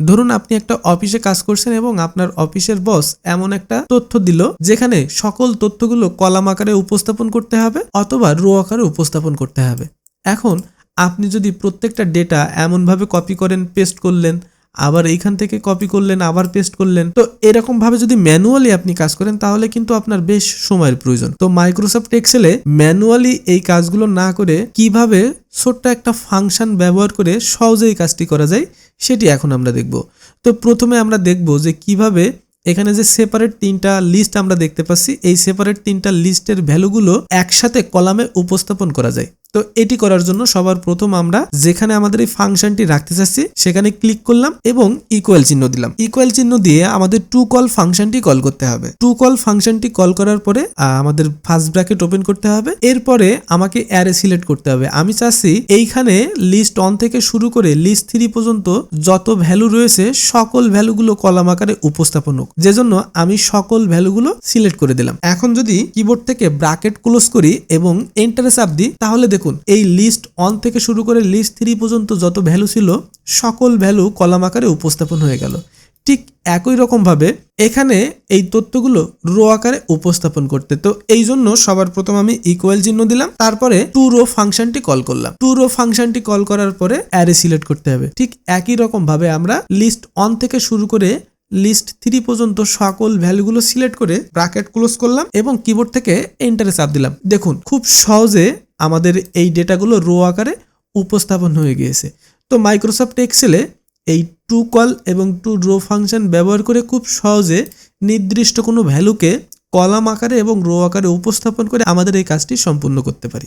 ধরুন আপনি একটা অফিসে কাজ করছেন এবং আপনার অফিসের বস এমন একটা তথ্য দিল, যেখানে সকল তথ্যগুলো কলাম আকারে উপস্থাপন করতে হবে অথবা রো আকারে উপস্থাপন করতে হবে। এখন আপনি যদি প্রত্যেকটা ডেটা এমনভাবে কপি করেন পেস্ট করলেন আবার এইখান থেকে কপি করলেন, আবার পেস্ট করলেন। তো এরকম ভাবে যদি ম্যানুয়ালি আপনি কাজ করেন, তাহলে কিন্তু আপনার বেশ সময়ের প্রয়োজন। তো মাইক্রোসফট এক্সেলে ম্যানুয়ালি এই কাজগুলো না করে কীভাবে ছোট্ট একটা ফাংশন ব্যবহার করে সহজে এই কাজটি করা যায়, সেটি এখন আমরা দেখব। তো প্রথমে আমরা দেখব যে কীভাবে এখানে যে সেপারেট তিনটা লিস্ট আমরা দেখতে পাচ্ছি, এই সেপারেট তিনটা লিস্টের ভ্যালুগুলো একসাথে কলামে উপস্থাপন করা যায়। তো এটি করার জন্য সবার প্রথম আমরা যেখানে আমাদের এই ফাংশনটি রাখতে চাচ্ছি, সেখানে ক্লিক করলাম এবং ইকুয়াল চিহ্ন দিলাম। ইকুয়াল চিহ্ন দিয়ে আমাদের টু কল ফাংশনটি কল করতে হবে। টু কল ফাংশনটি কল করার পরে আমাদের ফার্স্ট ব্র্যাকেট ওপেন করতে হবে। এরপরে আমাকে অ্যারে সিলেক্ট করতে হবে। আমি চাচ্ছি এইখানে লিস্ট অন থেকে শুরু করে লিস্ট থ্রি পর্যন্ত যত ভ্যালু রয়েছে, সকল ভ্যালুগুলো কলাম আকারে উপস্থাপন হোক। যে জন্য আমি সকল ভ্যালুগুলো সিলেক্ট করে দিলাম। এখন যদি কিবোর্ড থেকে ব্রাকেট ক্লোজ করি এবং এন্টারে চাপ দিই, তাহলে দেখুন, এই লিস্ট অন থেকে শুরু করে লিস্ট থ্রি পর্যন্ত যত ভ্যালু ছিল, সকল ভ্যালু কলাম আকারে উপস্থাপন হয়ে গেল। ঠিক একই রকমভাবে এখানে এই তথ্যগুলো রো আকারে উপস্থাপন করতে। তো এই জন্য সবার প্রথম আমি ইকুয়াল চিহ্ন দিলাম, তারপরে টু রো ফাংশনটি কল করলাম। টু রো ফাংশনটি কল করার পরে অ্যারে সিলেক্ট করতে হবে। ঠিক একই রকম ভাবে আমরা লিস্ট অন থেকে শুরু করে লিস্ট থ্রি পর্যন্ত সকল ভ্যালুগুলো সিলেক্ট করে ব্রাকেট ক্লোজ করলাম এবং কিবোর্ড থেকে এন্টারে চাপ দিলাম। দেখুন, খুব সহজে আমাদের এই ডেটাগুলো রো আকারে উপস্থাপন হয়ে গিয়েছে। তো মাইক্রোসফট এক্সেলে এই টু কল এবং টু রো ফাংশন ব্যবহার করে খুব সহজে নির্দিষ্ট কোনো ভ্যালুকে কলাম আকারে এবং রো আকারে উপস্থাপন করে আমাদের এই কাজটি সম্পূর্ণ করতে পারি।